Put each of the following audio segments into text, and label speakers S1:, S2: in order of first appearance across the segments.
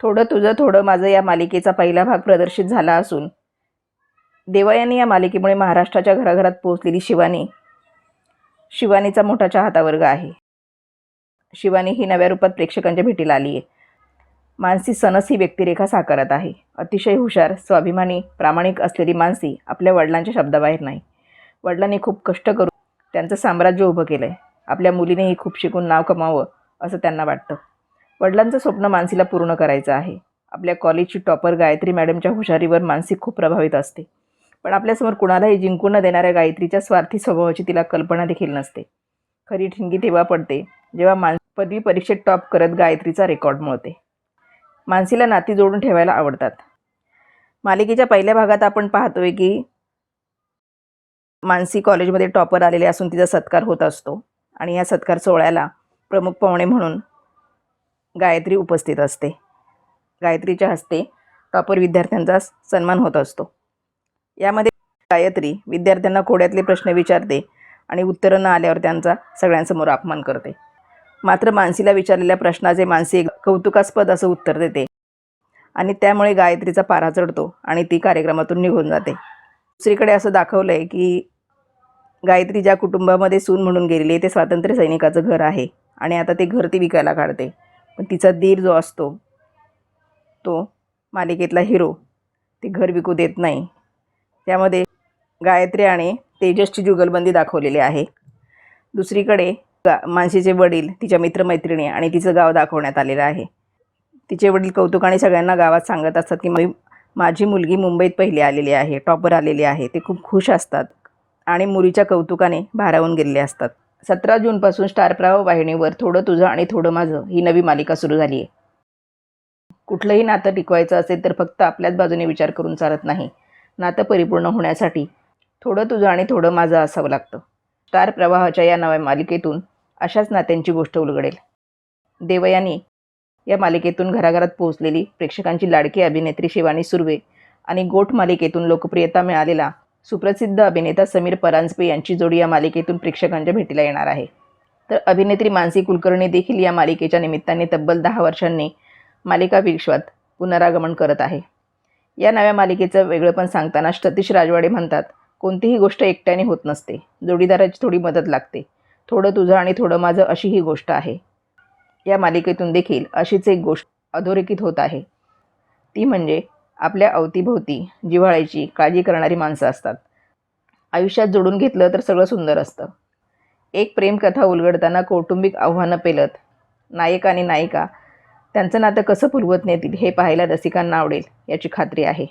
S1: थोडं तुझं थोडं माझं या मालिकेचा पहिला भाग प्रदर्शित झाला असून देवयानी या मालिकेमुळे महाराष्ट्राच्या घराघरात पोहोचलेली शिवानी शिवानीचा मोठा चाहता वर्ग आहे. शिवानी ही नव्या रूपात प्रेक्षकांच्या भेटीला आली आहे. मानसी सनस ही व्यक्तिरेखा साकारत आहे. अतिशय हुशार स्वाभिमानी प्रामाणिक असलेली मानसी आपल्या वडिलांच्या शब्दाबाहेर नाही. वडिलांनी खूप कष्ट करून त्यांचं साम्राज्य उभं केलं आहे आपल्या मुलीनेही खूप शिकून नाव कमावं असं त्यांना वाटतं. वडिलांचं स्वप्न मानसीला पूर्ण करायचं आहे. आपल्या कॉलेजची टॉपर गायत्री मॅडमच्या हुशारीवर मानसी खूप प्रभावित असते. पण आपल्यासमोर कुणालाही जिंकून न देणाऱ्या गायत्रीच्या स्वार्थी स्वभावाची तिला कल्पना देखील नसते. खरी ठिणगी तेव्हा पडते जेव्हा मान पदवी परीक्षेत टॉप करत गायत्रीचा रेकॉर्ड मिळते. मानसीला नाती जोडून ठेवायला आवडतात. मालिकेच्या पहिल्या भागात आपण पाहतोय की मानसी कॉलेजमध्ये टॉपर आलेले असून तिचा सत्कार होत असतो. आणि या सत्कार सोहळ्याला प्रमुख पाहुणे म्हणून गायत्री उपस्थित असते. गायत्रीच्या हस्ते टॉपर विद्यार्थ्यांचा सन्मान होत असतो. यामध्ये गायत्री विद्यार्थ्यांना कोड्यातले प्रश्न विचारते आणि उत्तरं न आल्यावर त्यांचा सगळ्यांसमोर अपमान करते. मात्र मानसीला विचारलेल्या प्रश्नाचे मानसी कौतुकास्पद असं उत्तर देते. आणि त्यामुळे गायत्रीचा पारा चढतो आणि ती कार्यक्रमातून निघून जाते. दुसरीकडे असं दाखवलं आहे की गायत्री ज्या कुटुंबामध्ये सून म्हणून गेलेली आहे ते स्वातंत्र्य सैनिकाचं घर आहे आणि आता ते घर ती विकायला काढते. पण तिचा दीर जो असतो तो मालिकेतला हिरो ते घर विकू देत नाही. त्यामध्ये गायत्री आणि तेजसची जुगलबंदी दाखवलेली आहे. दुसरीकडे गा मानसीचे वडील तिच्या मित्रमैत्रिणी आणि तिचं गाव दाखवण्यात आलेलं आहे. तिचे वडील कौतुकाने सगळ्यांना गावात सांगत असतात की मी माझी मुलगी मुंबईत पहिली आलेली आहे टॉपर आलेली आहे ते खूप खुश असतात आणि मुलीच्या कौतुकाने भारावून गेलेले असतात. सतरा जूनपासून स्टार प्रवाह वाहिनीवर थोडं तुझं आणि थोडं माझं ही नवी मालिका सुरू झाली आहे कुठलंही नातं टिकवायचं असेल तर फक्त आपल्याच बाजूने विचार करून चालत नाही. नातं परिपूर्ण होण्यासाठी थोडं तुझं आणि थोडं माझं असावं लागतं. स्टार प्रवाहाच्या या नव्या मालिकेतून अशाच नात्यांची गोष्ट उलगडेल. देवयानी या मालिकेतून घराघरात पोहोचलेली प्रेक्षकांची लाडकी अभिनेत्री शिवानी सुर्वे आणि गोठ मालिकेतून लोकप्रियता मिळालेला सुप्रसिद्ध अभिनेता समीर परांजपे यांची जोडी या मालिकेतून प्रेक्षकांच्या भेटीला येणार आहे. तर अभिनेत्री मानसी कुलकर्णी देखील या मालिकेच्या निमित्ताने तब्बल दहा वर्षांनी मालिका विश्वात पुनरागमन करत आहे. या नव्या मालिकेचं वेगळंपण सांगताना सतीश राजवाडे म्हणतात कोणतीही गोष्ट एकट्याने होत नसते. जोडीदाराची थोडी मदत लागते. थोडं तुझं आणि थोडं माझं अशी ही गोष्ट आहे. या मालिकेतून देखील अशीच एक गोष्ट अधोरेखित होत आहे. ती म्हणजे आपल्या अवतीभोवती जिव्हाळ्याची काळजी करणारी माणसं असतात. आयुष्यात जोडून घेतलं तर सगळं सुंदर असतं. एक प्रेमकथा उलगडताना कौटुंबिक आव्हानं पेलत नायक आणि नायिका त्यांचं नातं कसं फुलवत नेतील हे पाहायला रसिकांना आवडेल याची खात्री आहे.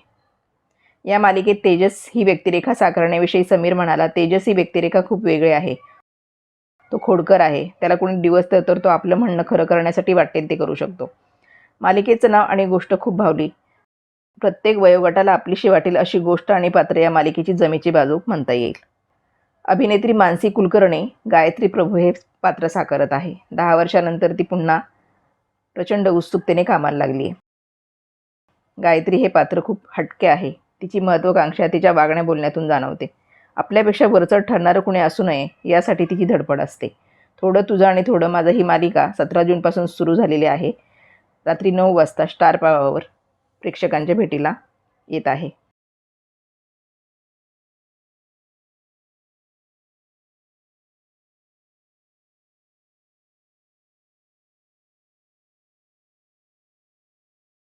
S1: या मालिकेत तेजस ही व्यक्तिरेखा साकारण्याविषयी समीर म्हणाला तेजस ही व्यक्तिरेखा खूप वेगळी आहे. तो खोडकर आहे. त्याला कोणी दिवस तर तर तो आपलं म्हणणं खरं करण्यासाठी वाटेल ते करू शकतो. मालिकेचं नाव आणि गोष्ट खूप भावली. प्रत्येक वयोगटाला आपलीशी वाटेल अशी गोष्ट आणि पात्र या मालिकेची जमेची बाजू म्हणता येईल. अभिनेत्री मानसी कुलकर्णी गायत्री प्रभू हे पात्र साकारत आहे. दहा वर्षानंतर ती पुन्हा प्रचंड उत्सुकतेने कामाला लागली आहे गायत्री हे पात्र खूप हटके आहे. तिची महत्त्वाकांक्षा तिच्या वागण्या बोलण्यातून जाणवते. आपल्यापेक्षा वरचढ ठरणारं कुणी असू नये यासाठी तिची धडपड असते. थोडं तुझं आणि थोडं माझं ही मालिका सतरा जूनपासून सुरू झालेली आहे. रात्री नऊ वाजता स्टार पावावर. प्रेक्षकांच्या भेटीला येत आहे.